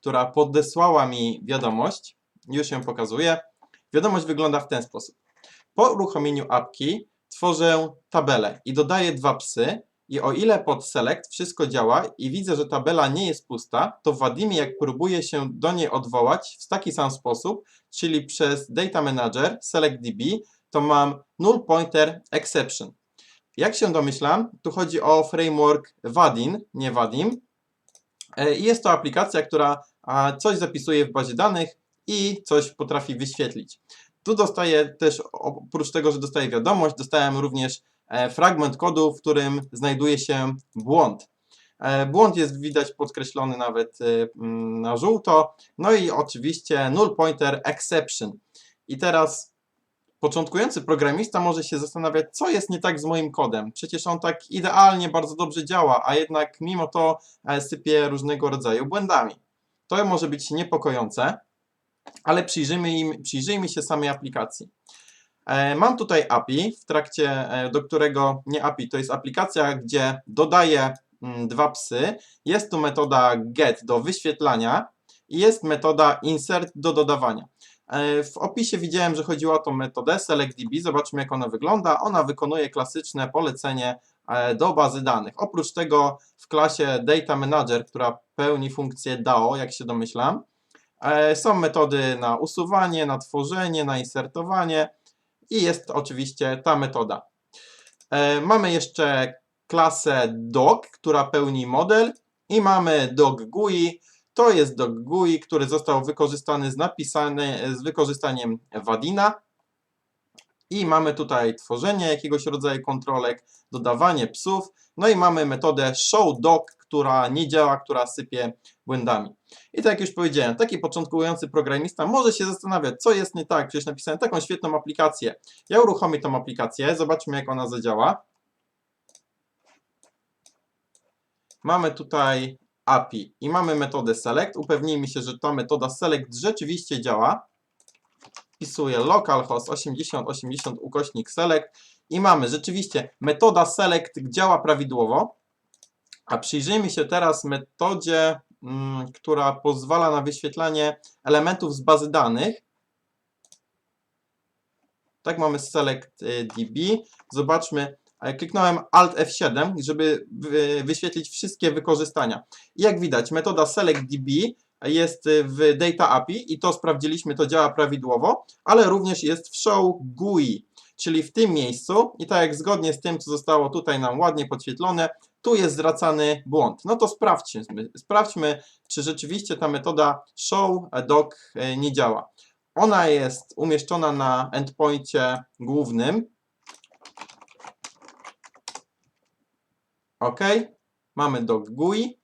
która podesłała mi wiadomość. Już ją pokazuję. Wiadomość wygląda w ten sposób. Po uruchomieniu apki tworzę tabelę i dodaję dwa psy. I o ile pod select wszystko działa i widzę, że tabela nie jest pusta, to w jak próbuję się do niej odwołać w taki sam sposób, czyli przez Data Manager SelectDB, to mam null pointer exception. Jak się domyślam, tu chodzi o framework Vadin, nie Vadim. E, jest to aplikacja, która coś zapisuje w bazie danych i coś potrafi wyświetlić. Tu dostaję też, oprócz tego, że dostaję wiadomość, dostałem również e, fragment kodu, w którym znajduje się błąd. E, Błąd jest widać podkreślony nawet na żółto. No i oczywiście null pointer exception. I teraz początkujący programista może się zastanawiać, co jest nie tak z moim kodem. Przecież on tak idealnie, bardzo dobrze działa, a jednak mimo to e, sypie różnego rodzaju błędami. To może być niepokojące, ale przyjrzyjmy, im, przyjrzyjmy się samej aplikacji. E, Mam tutaj API, w trakcie e, do którego, nie API, to jest aplikacja, gdzie dodaję mm, dwa psy. Jest tu metoda get do wyświetlania i jest metoda insert do dodawania. E, W opisie widziałem, że chodziło o tą metodę selectdb. Zobaczmy, jak ona wygląda. Ona wykonuje klasyczne polecenie e, do bazy danych. Oprócz tego w klasie Data Manager, która pełni funkcję DAO, jak się domyślam, e, są metody na usuwanie, na tworzenie, na insertowanie i jest oczywiście ta metoda. Mamy jeszcze klasę doc, która pełni model i mamy doc GUI. To jest doc GUI, który został wykorzystany z, napisany, z wykorzystaniem Vadina. I mamy tutaj tworzenie jakiegoś rodzaju kontrolek, dodawanie psów. No i mamy metodę showDoc, która nie działa, która sypie błędami. I tak jak już powiedziałem, taki początkujący programista może się zastanawiać, co jest nie tak, przecież napisałem taką świetną aplikację. Ja uruchomię tą aplikację, zobaczmy jak ona zadziała. Mamy tutaj API i mamy metodę select. Upewnijmy się, że ta metoda select rzeczywiście działa. Wpisuję localhost 8080 ukośnik select i mamy rzeczywiście metoda select działa prawidłowo. A przyjrzyjmy się teraz metodzie, mm, która pozwala na wyświetlanie elementów z bazy danych. Tak, mamy select y, db. Zobaczmy, kliknąłem Alt F7, żeby wy- wyświetlić wszystkie wykorzystania. I jak widać, metoda selectdb jest w Data API i to sprawdziliśmy, to działa prawidłowo, ale również jest w show GUI, czyli w tym miejscu i tak jak zgodnie z tym, co zostało tutaj nam ładnie podświetlone, tu jest zwracany błąd. No to sprawdźmy, sprawdźmy czy rzeczywiście ta metoda show doc y, nie działa. Ona jest umieszczona na endpoincie głównym. OK. Mamy doc GUI.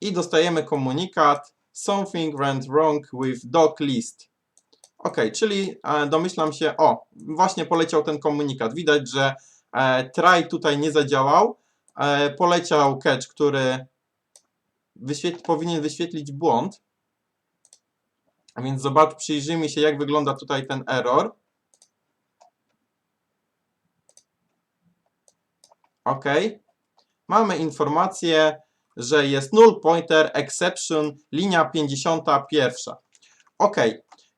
I dostajemy komunikat Something went wrong with doc list. OK, czyli e, domyślam się, o, właśnie poleciał ten komunikat. Widać, że e, try tutaj nie zadziałał. E, poleciał catch, który wyświetl, powinien wyświetlić błąd. A więc zobacz, przyjrzyjmy się, jak wygląda tutaj ten error. OK. Mamy informację, że jest null pointer exception linia 51. OK.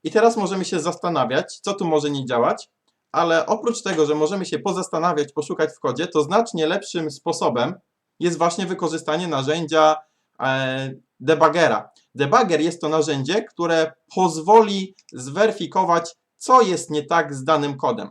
I teraz możemy się zastanawiać, co tu może nie działać, ale oprócz tego, że możemy się pozastanawiać, poszukać w kodzie, to znacznie lepszym sposobem jest właśnie wykorzystanie narzędzia e, debuggera. Debugger jest to narzędzie, które pozwoli zweryfikować, co jest nie tak z danym kodem.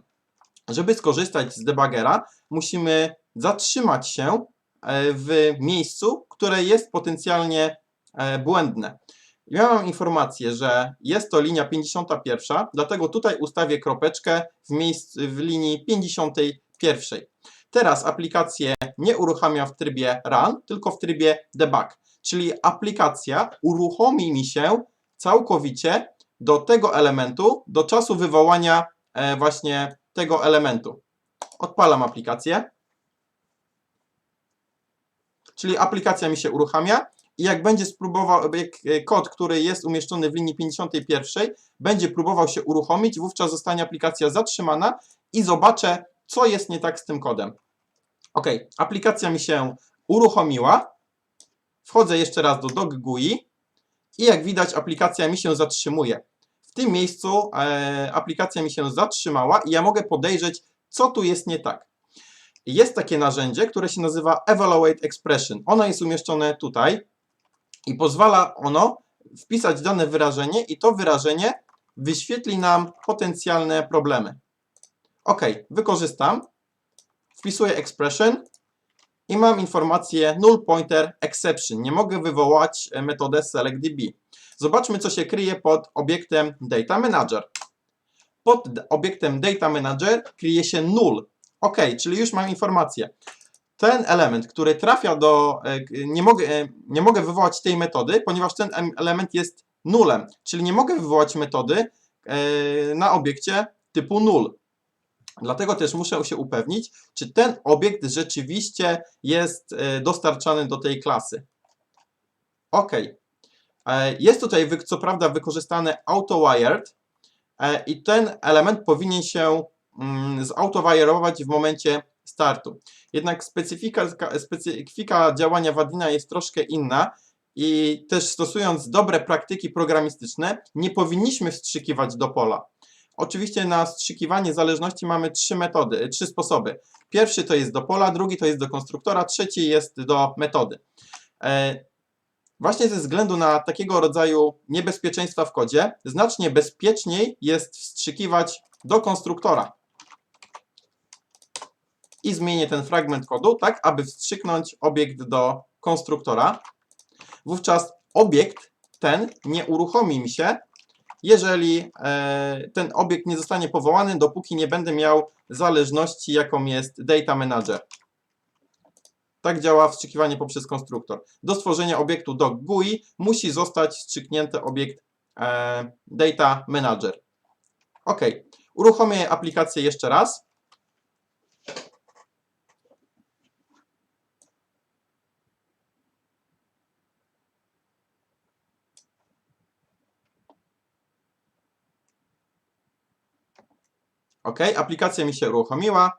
Żeby skorzystać z debuggera, musimy zatrzymać się e, w miejscu, które jest potencjalnie e, błędne. Ja mam informację, że jest to linia 51, dlatego tutaj ustawię kropeczkę w, miejsc, w linii 51. Teraz aplikację nie uruchamia w trybie run, tylko w trybie debug. Czyli aplikacja uruchomi mi się całkowicie do tego elementu, do czasu wywołania e, właśnie tego elementu. Odpalam aplikację. Czyli aplikacja mi się uruchamia i jak będzie spróbował, jak e, kod, który jest umieszczony w linii 51, będzie próbował się uruchomić, wówczas zostanie aplikacja zatrzymana i zobaczę, co jest nie tak z tym kodem. Ok, aplikacja mi się uruchomiła. Wchodzę jeszcze raz do DocGUI i jak widać aplikacja mi się zatrzymuje. W tym miejscu e, aplikacja mi się zatrzymała i ja mogę podejrzeć, co tu jest nie tak. Jest takie narzędzie, które się nazywa Evaluate Expression. Ono jest umieszczone tutaj i pozwala ono wpisać dane wyrażenie i to wyrażenie wyświetli nam potencjalne problemy. Ok, wykorzystam. Wpisuję expression i mam informację null pointer exception. Nie mogę wywołać e, metodę selectDB. Zobaczmy, co się kryje pod obiektem data manager. Pod obiektem data manager kryje się null. Ok, czyli już mam informację. Ten element, który trafia do. e, Nie mogę, e, nie mogę wywołać tej metody, ponieważ ten em- element jest nulem, czyli nie mogę wywołać metody e, na obiekcie typu null. Dlatego też muszę się upewnić, czy ten obiekt rzeczywiście jest dostarczany do tej klasy. Ok. Jest tutaj co prawda wykorzystane AutoWired i ten element powinien się mm, zautowireować w momencie startu. Jednak specyfika, specyfika działania Wadina jest troszkę inna i też stosując dobre praktyki programistyczne nie powinniśmy wstrzykiwać do pola. Oczywiście na wstrzykiwanie zależności mamy trzy metody, trzy sposoby. Pierwszy to jest do pola, drugi to jest do konstruktora, trzeci jest do metody. E, Właśnie ze względu na takiego rodzaju niebezpieczeństwa w kodzie, znacznie bezpieczniej jest wstrzykiwać do konstruktora. I zmienię ten fragment kodu tak, aby wstrzyknąć obiekt do konstruktora. Wówczas obiekt ten nie uruchomi mi się, jeżeli e, ten obiekt nie zostanie powołany, dopóki nie będę miał zależności, jaką jest Data Manager. Tak działa wstrzykiwanie poprzez konstruktor. Do stworzenia obiektu do GUI musi zostać wstrzyknięty obiekt e, Data Manager. OK. Uruchomię aplikację jeszcze raz. OK, aplikacja mi się uruchomiła.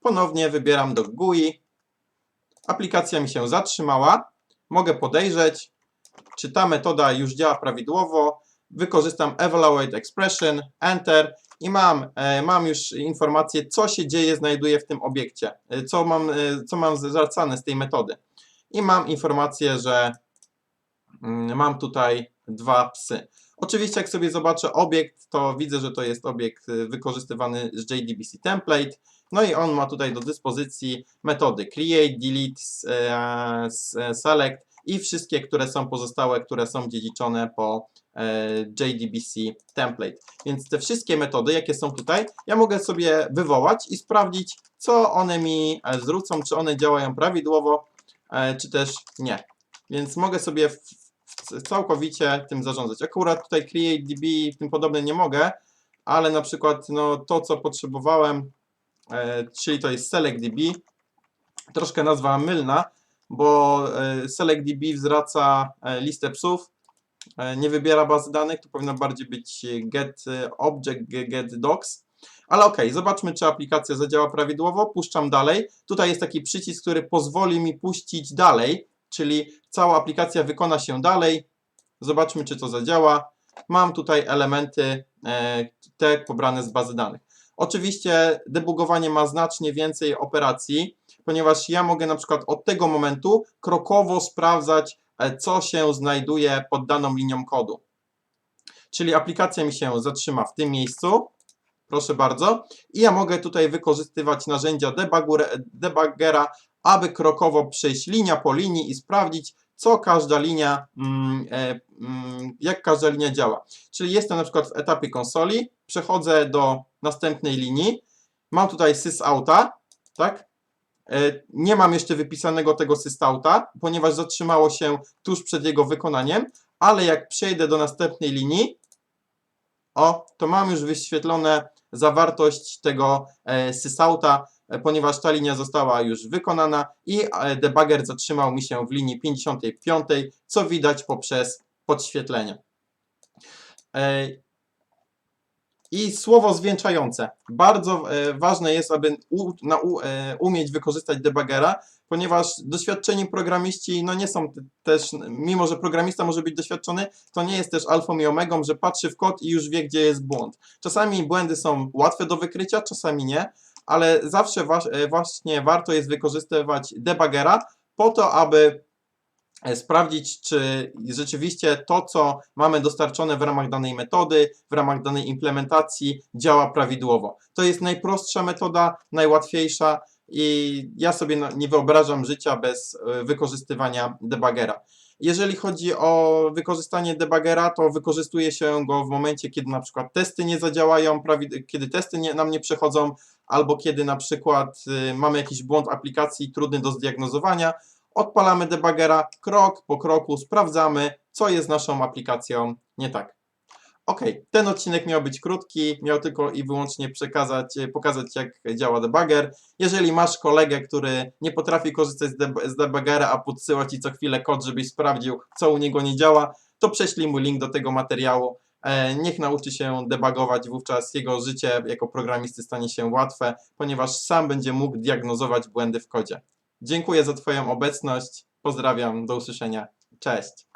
Ponownie wybieram do GUI. Aplikacja mi się zatrzymała. Mogę podejrzeć, czy ta metoda już działa prawidłowo. Wykorzystam Evaluate Expression, Enter i mam, e, mam już informację, co się dzieje, znajduję w tym obiekcie, e, co mam, e, co mam zwracane z tej metody. I mam informację, że mm, mam tutaj dwa psy. Oczywiście jak sobie zobaczę obiekt, to widzę, że to jest obiekt y, wykorzystywany z JDBC template. No i on ma tutaj do dyspozycji metody create, delete, e, e, select i wszystkie, które są pozostałe, które są dziedziczone po e, JDBC template. Więc te wszystkie metody, jakie są tutaj, ja mogę sobie wywołać i sprawdzić, co one mi zwrócą, czy one działają prawidłowo, czy też nie. Więc mogę sobie całkowicie tym zarządzać. Akurat tutaj CreateDB i tym podobne nie mogę, ale na przykład no, to, co potrzebowałem, e, czyli to jest SelectDB, troszkę nazwa mylna, bo e, SelectDB zwraca e, listę psów, e, nie wybiera bazy danych, to powinno bardziej być get e, object, ge- get docs. Ale ok, zobaczmy, czy aplikacja zadziała prawidłowo. Puszczam dalej. Tutaj jest taki przycisk, który pozwoli mi puścić dalej, czyli cała aplikacja wykona się dalej. Zobaczmy, czy to zadziała. Mam tutaj elementy e, te pobrane z bazy danych. Oczywiście debugowanie ma znacznie więcej operacji, ponieważ ja mogę na przykład od tego momentu krokowo sprawdzać, e, co się znajduje pod daną linią kodu. Czyli aplikacja mi się zatrzyma w tym miejscu. Proszę bardzo. I ja mogę tutaj wykorzystywać narzędzia debugure- debuggera, aby krokowo przejść linia po linii i sprawdzić, co każda linia, mm, e, mm, jak każda linia działa. Czyli jestem na przykład w etapie konsoli, przechodzę do następnej linii, mam tutaj sysouta, tak? E, Nie mam jeszcze wypisanego tego sysouta, ponieważ zatrzymało się tuż przed jego wykonaniem, ale jak przejdę do następnej linii, o, to mam już wyświetlone zawartość tego e, sysouta, e, ponieważ ta linia została już wykonana i e, debugger zatrzymał mi się w linii 55, co widać poprzez podświetlenie. E, I słowo zwieńczające. Bardzo e, ważne jest, aby u, na, u, umieć wykorzystać debugera, ponieważ doświadczeni programiści no nie są też, mimo że programista może być doświadczony, to nie jest też alfą i omegą, że patrzy w kod i już wie, gdzie jest błąd. Czasami błędy są łatwe do wykrycia, czasami nie, ale zawsze e, właśnie warto jest wykorzystywać debugera po to, aby e, sprawdzić, czy rzeczywiście to, co mamy dostarczone w ramach danej metody, w ramach danej implementacji działa prawidłowo. To jest najprostsza metoda, najłatwiejsza i ja sobie nie wyobrażam życia bez e, wykorzystywania debugera. Jeżeli chodzi o wykorzystanie debugera, to wykorzystuje się go w momencie, kiedy na przykład testy nie zadziałają, kiedy testy nie, nam nie przechodzą, albo kiedy na przykład y, mamy jakiś błąd aplikacji trudny do zdiagnozowania, odpalamy debugera, krok po kroku sprawdzamy, co jest naszą aplikacją nie tak. Ok, ten odcinek miał być krótki, miał tylko i wyłącznie przekazać, e, pokazać jak działa debugger. Jeżeli masz kolegę, który nie potrafi korzystać z, deb- z debugera, a podsyła ci co chwilę kod, żebyś sprawdził, co u niego nie działa, to prześlij mu link do tego materiału. E, Niech nauczy się debugować, wówczas jego życie jako programisty stanie się łatwe, ponieważ sam będzie mógł diagnozować błędy w kodzie. Dziękuję za Twoją obecność. Pozdrawiam, do usłyszenia. Cześć.